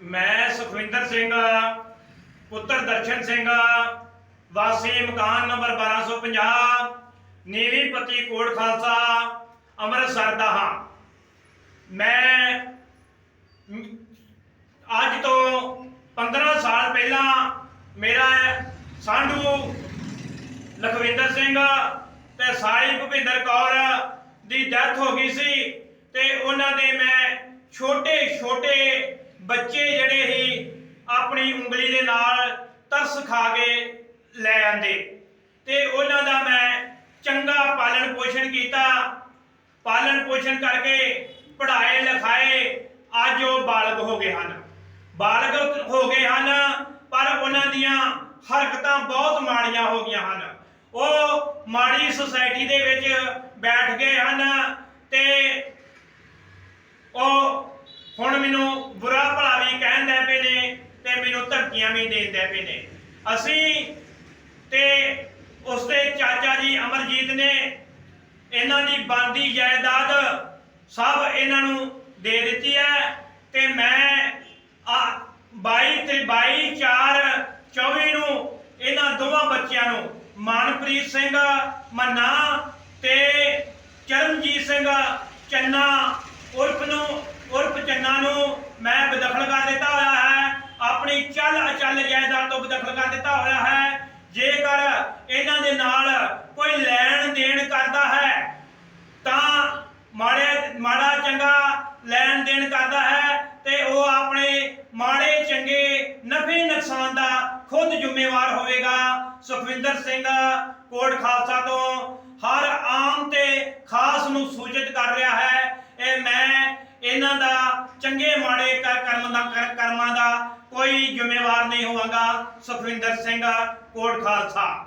ਮੈਂ ਸੁਖਵਿੰਦਰ ਸਿੰਘ, ਪੁੱਤਰ ਦਰਸ਼ਨ ਸਿੰਘ, ਵਾਸੀ ਮਕਾਨ ਨੰਬਰ 1250 ਨੀਵੀਂ ਪਤੀ ਕੋਟ ਖਾਲਸਾ, ਅੰਮ੍ਰਿਤਸਰ ਦਾ ਹਾਂ। ਮੈਂ ਅੱਜ ਤੋਂ 15 ਸਾਲ ਪਹਿਲਾਂ ਮੇਰਾ ਸਾਂਢੂ ਲਖਵਿੰਦਰ ਸਿੰਘ ਤੇ ਸਾਈ ਭੁਪਿੰਦਰ ਕੌਰ ਦੀ ਡੈਥ ਹੋ ਗਈ ਸੀ ਤੇ ਉਹਨਾਂ ਦੇ ਮੈਂ ਛੋਟੇ ਛੋਟੇ ਬੱਚੇ ਜਿਹੜੇ ਸੀ, ਆਪਣੀ ਉਂਗਲੀ ਦੇ ਨਾਲ ਤਰਸ ਖਾ ਕੇ ਲੈ ਆਂਦੇ। ਤੇ ਉਹਨਾਂ ਦਾ ਮੈਂ ਚੰਗਾ ਪਾਲਣ ਪੋਸ਼ਣ ਕੀਤਾ। ਪਾਲਣ ਪੋਸ਼ਣ ਕਰਕੇ ਪੜ੍ਹਾਏ, ਲਿਖਾਏ, ਅੱਜ ਉਹ ਬਾਲਗ ਹੋ ਗਏ ਹਨ। ਬਾਲਗ ਹੋ ਗਏ ਹਨ, ਪਰ ਉਹਨਾਂ ਦੀਆਂ ਹਰਕਤਾਂ ਬਹੁਤ ਮਾੜੀਆਂ ਹੋ ਗਈਆਂ ਹਨ। ਉਹ ਮਾੜੀ ਸੁਸਾਇਟੀ ਦੇ ਵਿੱਚ ਬੈਠ ਗਏ ਹਨ ਤੇ ਉਹ ਹੁਣ ਮੈਨੂੰ ਬੁਰਾ ਭਲਾ ਵੀ ਕਹਿਣ ਦੇ ਪਏ ਨੇ ਤੇ ਮੈਨੂੰ ਧਮਕੀਆਂ ਵੀ ਦੇਣ ਦੇ ਪਏ ਨੇ। ਅਸੀਂ ਤੇ ਉਸਦੇ ਚਾਚਾ ਜੀ ਅਮਰਜੀਤ ਨੇ ਇਹਨਾਂ ਦੀ ਬੰਦੀ ਜਾਇਦਾਦ ਸਭ ਇਹਨਾਂ ਨੂੰ ਦੇ ਦਿੱਤੀ ਹੈ ਤੇ ਮੈਂ ਆ 22 ਤੇ 22 4 24 ਨੂੰ ਇਹਨਾਂ ਦੋਵਾਂ ਬੱਚਿਆਂ ਨੂੰ ਮਨਪ੍ਰੀਤ ਸਿੰਘ, ਮੰਨਾ ਤੇ ਚਰਨਜੀਤ ਸਿੰਘ, ਚੰਨਾ ਉਰਫ ਨੂੰ ਉਰਫ ਚੰਨਾ ਨੂੰ ਮੈਂ ਬਦਖਲ ਕਰ ਦਿੱਤਾ ਹੋਇਆ ਹੈ ਆਪਣੀ ਚੱਲ ਅਚਲ ਜਾਇਦਾਦ ਕਰ ਦਿੱਤਾ ਹੋਇਆ ਹੈ। ਜੇਕਰ ਇਹਨਾਂ ਦੇ ਨਾਲ ਕੋਈ ਲੈਣ ਦੇਣ ਕਰਦਾ ਹੈ, ਤਾਂ ਮਾੜੇ, ਮਾੜਾ ਚੰਗਾ ਲੈਣ ਦੇਣ ਕਰਦਾ ਹੈ ਤੇ ਉਹ ਆਪਣੇ ਮਾੜੇ, ਚੰਗੇ, ਨਫੇ ਨੁਕਸਾਨ ਦਾ ਖੁਦ ਜ਼ਿੰਮੇਵਾਰ ਹੋਵੇਗਾ। ਸੁਖਵਿੰਦਰ ਸਿੰਘ ਕੋਟ ਖਾਲਸਾ ਤੋਂ ਹਰ ਆਮ ਤੇ ਖਾਸ ਨੂੰ ਸੂਚਿਤ ਕਰ ਰਿਹਾ ਹੈ, ਇਹ ਮੈਂ ਇਹਨਾਂ ਦਾ ਚੰਗੇ, ਮਾੜੇ ਕਰਮ ਦਾ ਕਰਮਾਂ ਦਾ ਕੋਈ ਜ਼ਿੰਮੇਵਾਰ ਨਹੀਂ ਹੋਵਾਂਗਾ। ਸੁਖਵਿੰਦਰ ਸਿੰਘ ਕੋਟ ਖਾਲਸਾ।